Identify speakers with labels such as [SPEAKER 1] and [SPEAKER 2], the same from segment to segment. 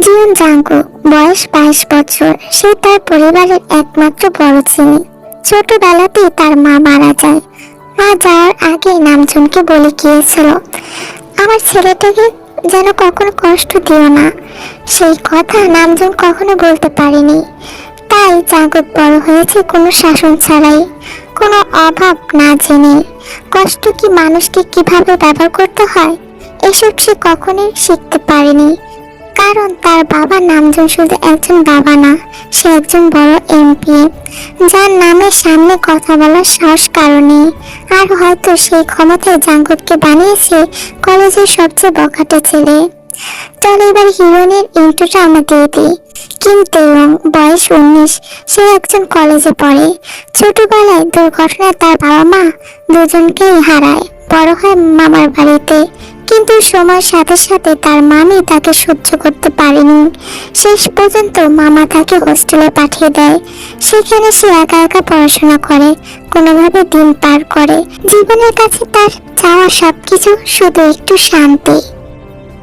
[SPEAKER 1] জিয়ন জাঙ্কু, বয়স বাইশ বছর। সে তার পরিবারের একমাত্র বড় ছেলে। ছোটবেলাতেই তার মা মারা যায়। মা যাওয়ার আগেই নামজনকে বলে গিয়েছিল, আমার ছেলেটাকে যেন কখনো কষ্ট দিও না। সেই কথা নামজন কখনো বলতে পারেনি। তাই জাগত বড় হয়েছে কোনো শাসন ছাড়াই। কোনো অভাব না জেনে, কষ্ট কি মানুষকে কীভাবে ব্যবহার করতে হয়? এসব সে কখনোই শিখতে পারেনি। কারণ তার বাবা নামজন শুধু একজন বাবা না, সে একজন বড় এমপি। যার নামের সামনে কথা বলার সাহস কারণে আর হয়তো সেই ক্ষমতায় জাঙ্গতকে বানিয়েছে কলেজের সবচেয়ে বখাটে ছেলে। চলো এবার হিরোইনের ইন্টুটা দিয়ে দিই। কিন্তু বয়স উনিশ, সে একজন কলেজে পড়ে। ছোটবেলায় দুর্ঘটনায় তার বাবা মা দুজনকেই হারায়। বড় হয় মামার বাড়িতে। কিন্তু সময়ের সাথে সাথে তার মামি তাকে সহ্য করতে পারেনি। শেষ পর্যন্ত মামা তাকে হোস্টেলে পাঠিয়ে দেয়। সেখানে সে একা একা পড়াশোনা করে, কোনোভাবে দিন পার করে। জীবনের কাছে তার চাওয়া সবকিছু শুধু একটু শান্তি।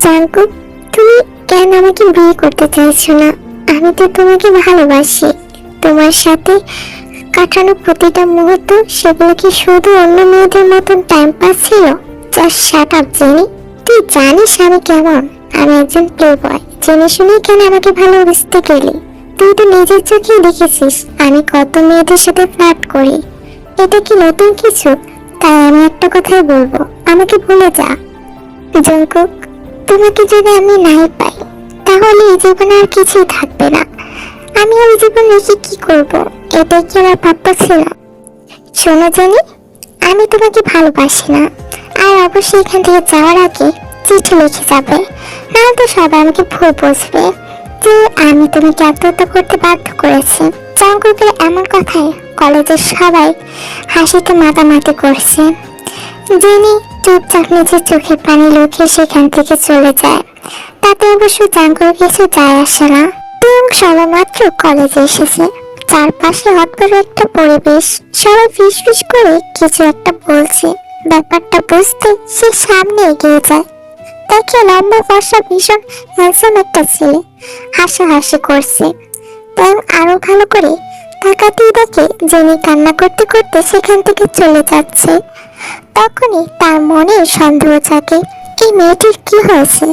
[SPEAKER 1] জাঙ্কু তুমি কেন আমাকে বিয়ে করতে চাইছো না? আমি তো তোমাকে ভালোবাসি। তোমার সাথে কাটানো প্রতিটা মুহূর্ত সেগুলো কি শুধু অন্য মেয়েদের মতন টাইম পাস ছিল? জাস্ট শাট আপ জানিস আমি কেমন? আমি একজন প্লে বয় জেনে শুনে কেন আমাকে ভালোবাসতে গেলি? তুই তো নিজের চোখেই দেখেছিস, আমি কত মেয়েদের সাথে ফ্লার্ট করি। এটা কি নতুন কিছু? তাই আমি একটা কথাই বলব, আমাকে ভুলে যা। জঙ্কুক, তোমাকে যদি আমি নাই পাই, তাহলে এই জীবনে আর কিছুই থাকবে না। আমি ওই জীবন রেখে কি করব? এটাই কি আমার প্রাপ্য ছিল? শোনো জানি, আমি তোমাকে ভালোবাসি না। আর অবশ্যই এখান থেকে যাওয়ার আগে চিঠি লিখে যাবে। নাহলে তো সবাই আমাকে ভুল বুঝবে যে আমি তোমাকে আত্মহত্যা করতে বাধ্য করেছি। জঙ্কুকের এমন কথায় কলেজের সবাই হাসিতে মাতামাতি করছে। জেনি চুপচাপ নিজের চোখের পানি লুকিয়ে সেখান থেকে চলে যায়। তাতে অবশ্য জাঙ্কুর কিছু যায় আসে না। এবং সবেমাত্র কলেজে এসেছে। চারপাশে অদ্ভুত একটা পরিবেশ। সবাই ফিস ফিস করে কিছু একটা বলছে। ব্যাপারটা বুঝতে সে সামনে এগিয়ে যায়। দেখে লম্বা ফর্সা ভীষণ হ্যান্ডসাম একটা ছেলে। হাসাহাসি করছে। এবং আরও ভালো করে তাকাতেই দেখে জেনি কান্না করতে করতে সেখান থেকে চলে যাচ্ছে। তখনই তার মনে সন্দেহ থাকে এই মেয়েটির কি হয়েছে?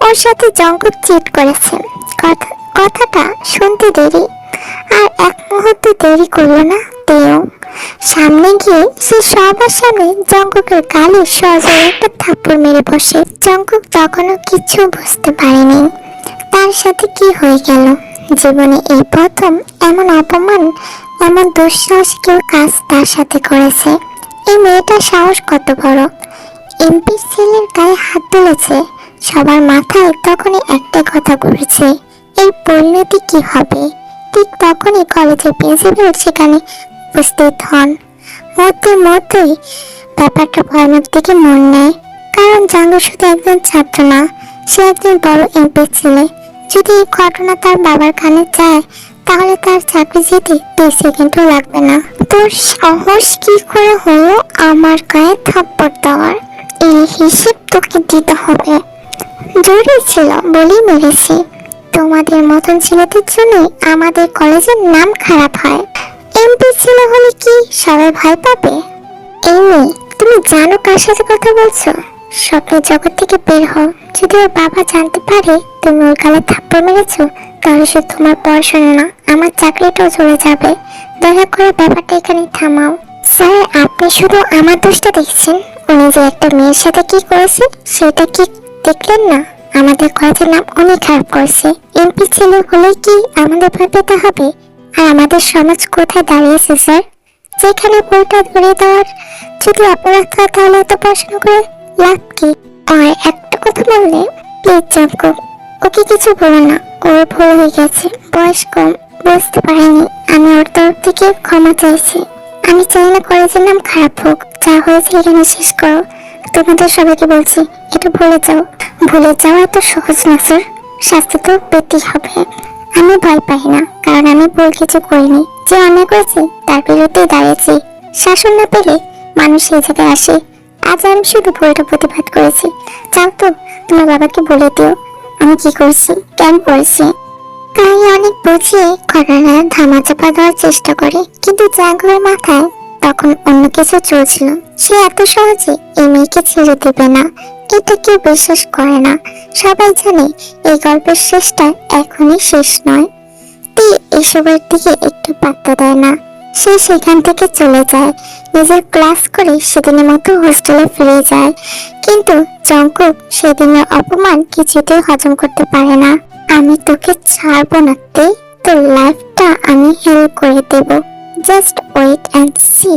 [SPEAKER 1] ওর সাথে জঙ্কুক চিট করেছে। কথা কথাটা শুনতে দেরি। আর এক মুহূর্ত দেরি করল না। সামনে গিয়ে সে সবার সামনে জঙ্কুকের গালে সজোরে একটা থাপ্পড় মেরে বসে। জঙ্কুক তখনও কিছু বুঝতে পারেনি। তার সাথে কি হয়ে গেল? জীবনে এই প্রথম এমন অপমান, এমন দুঃসাহস কেউ কাজ তার সাথে করেছে। এই মেয়েটার সাহস কত বড়? এমপি ছেলের গায়ে হাত তুলেছে। সবার মাথায় তখনই একটা কথা ঘুরেছে। এই পরিণতি কি হবে? ঠিক তখনই কলেজের প্রিন্সিপাল সেখানে উপস্থিত হন। মধ্যে মধ্যেই ব্যাপারটা ভয়ানক দিকে মন নেয়। কারণ জাঙ্গু শুধু একজন ছাত্র না, সে একজন বড় এমপি ছেলে। যদি এই ঘটনা তার বাবার কানে যায়, তাহলে তার চাকরি যেতে দুই সেকেন্ডও লাগবে না। তোর সাহস কি করে হলো আমার গায়ে থাপ্পড় দেওয়ার? এই হিসেব তোকে দিতে হবে। জরুরি ছিল বলেই মেরেছি। তোমাদের মতন ছেলেদের জন্যই আমাদের কলেজের নাম খারাপ হয়। এমপি ছেলে হলে কি সবাই ভয় পাবে? এই তুমি জানো কার সাথে কথা বলছো? স্বপ্নের জগৎ থেকে বের হও। যদি ওর বাবা জানতে পারে তুমি ওর গালে থাপ্পড় মেরেছো, তাহলে সে তোমার পড়াশোনা না। আমার চাকরিটাও চলে যাবে। দয়া করে ব্যাপারটা এখানে থামাও। স্যার, আপনি শুধু আমার দোষটা দেখছেন। উনি যে একটা মেয়ের সাথে কি করেছে, সেটা কি দেখলেন না? আমাদের কলেজের নাম অনেক খারাপ করছে। এমপি ছেলে হলে কি আমাদের ভয় পেতে হবে? আর আমাদের সমাজ কোথায় দাঁড়িয়েছে, স্যার? যেখানে বইটা ধরে দেওয়ার যদি অপরাধ হয়, তাহলে এত পড়াশোনা করে লাভ কি? আর একটা কথা বললে প্লিজ জাঙ্কু ওকে কিছু বলো না। ওর ভুল হয়ে গেছে, বয়স কম, বুঝতে পারিনি। আমি ওর তরফ থেকে ক্ষমা চাইছি। আমি চাই না কলেজের নাম খারাপ হোক। যা হয়েছে এখানে শেষ করো। তোমাদের সবাইকে বলছি, এটা ভুলে যাও। ভুলে যাওয়া এত সহজ না, স্যার। শাস্তি তো পেতেই হবে। আমি ভয় পাই না, কারণ আমি ভুল কিছু করিনি। যে অন্যায় করেছি, তার বিরুদ্ধে দাঁড়িয়েছি। শাসন না পেলে মানুষ এই জায়গায় আসে। আজ আমি শুধু ভুলটা প্রতিবাদ করেছি। যাও তো, তোমার বাবাকে বলে দিও, আমি কি করছি, কেন করেছি। তাই অনেক বুঝিয়ে ঘটনার ধামাচাপা দেওয়ার চেষ্টা করে। কিন্তু জাগরের মাথায় তখন অন্য কিছু চলছিল। সে এত সহজে এই মেয়েকে ছেড়ে দেবে না। এটা কেউ বিশ্বাস করে না। সবাই জানে এই গল্পের শেষটা এখনই শেষ নয়। তি এসবের দিকে একটু পাত্তা দেয় না। সে সেখান থেকে চলে যায়। নিজের ক্লাস করে সেদিনের মতো হোস্টেলে ফিরে যায়। কিন্তু জঙ্কুক সেদিনের অপমান কিছুতেই হজম করতে পারে না। আমি তোকে ছাড়বো না তে তোর লাইফটা আমি হেল্প করে দেব। Just wait and see